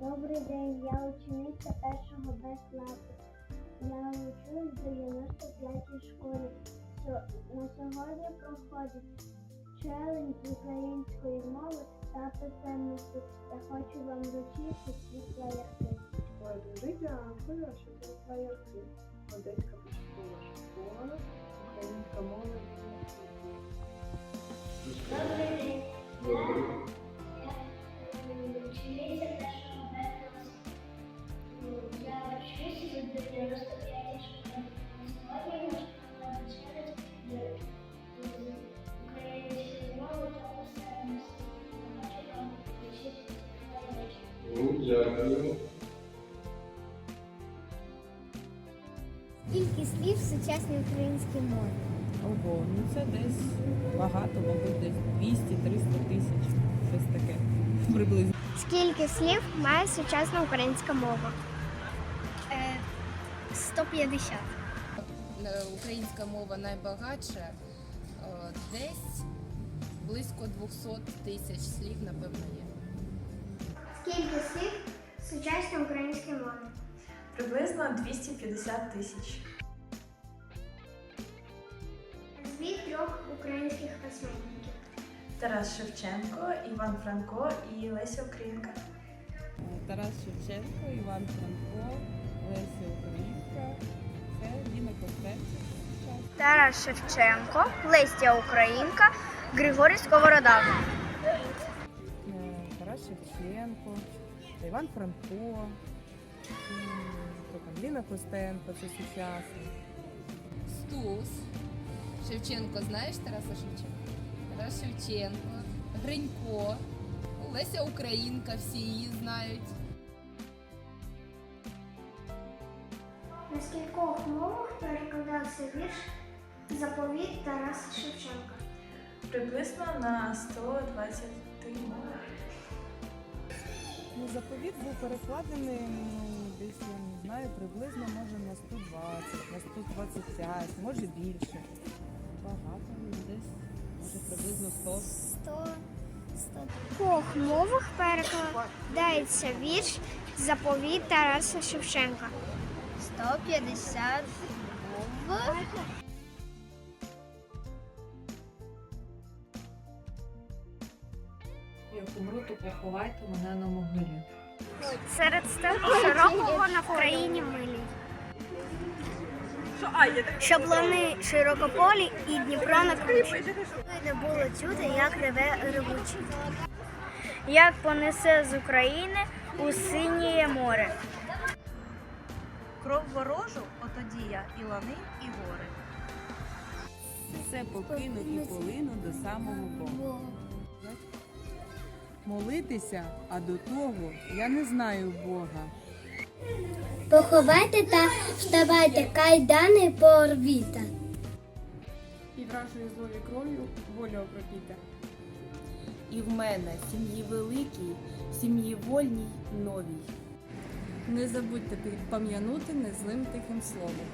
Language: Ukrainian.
Добрий день, я учениця першого Б класу. Я учусь в 95-й школі. На сьогодні проходить челендж української мови та писемності. Я хочу вам вручити ці флаєрки. Ой, дуже дякую, що це флаєрки. Одеська початкова школа, українська мова. Дякую. Скільки слів в сучасній українській мові? Ого, ну це десь багато, мабуть, десь 200-300 тисяч. Щось таке. Приблизно. Скільки слів має сучасна українська мова? 150. Е, Українська мова найбагатша. Е, Десь близько 200 тисяч слів, напевно, є. Скільки слів в сучасній українській мові? Приблизно 250 тисяч. Звіт трьох українських письменників. Тарас Шевченко, Іван Франко і Леся Українка. Тарас Шевченко, Іван Франко, Леся Українка. Це Діна Костенко. Тарас Шевченко, Лестя Українка, Григорій Сковорода. Шевченко, Іван Франко, там, Ліна Костенко, це сучасний. Стус. Шевченко, знаєш Тараса Шевченка? Тарас Шевченко, Гринько, Леся Українка, всі її знають. На скількох мовах перекладався вірш Заповіт Тараса Шевченка? Приблизно на 120 мовах. Ну, заповіт був перекладений, ну, десь, я не знаю, приблизно може на 120, на 125, може більше. Багато, ну, десь, може приблизно 100. 100. В кількох мовах перекладається вірш Заповіт Тараса Шевченка? 150 мов. Як умру, то поховайте мене на могилі. Серед степу широкого на Вкраїні милій. Щоб лани широкополі і Дніпро на кручі. Не було чути, як реве ревучий. Як понесе з України у синє море. Кров ворожу, отоді я і лани, і гори. Все покину і полину до самого Бога. Молитися, а до того я не знаю Бога. Поховайте та вставайте, кайдани порвіта. і вражою злою кров'ю воля окропіта. І в мене сім'ї великій, сім'ї вольній новій. Не забудьте пам'янути незлим тихим словом.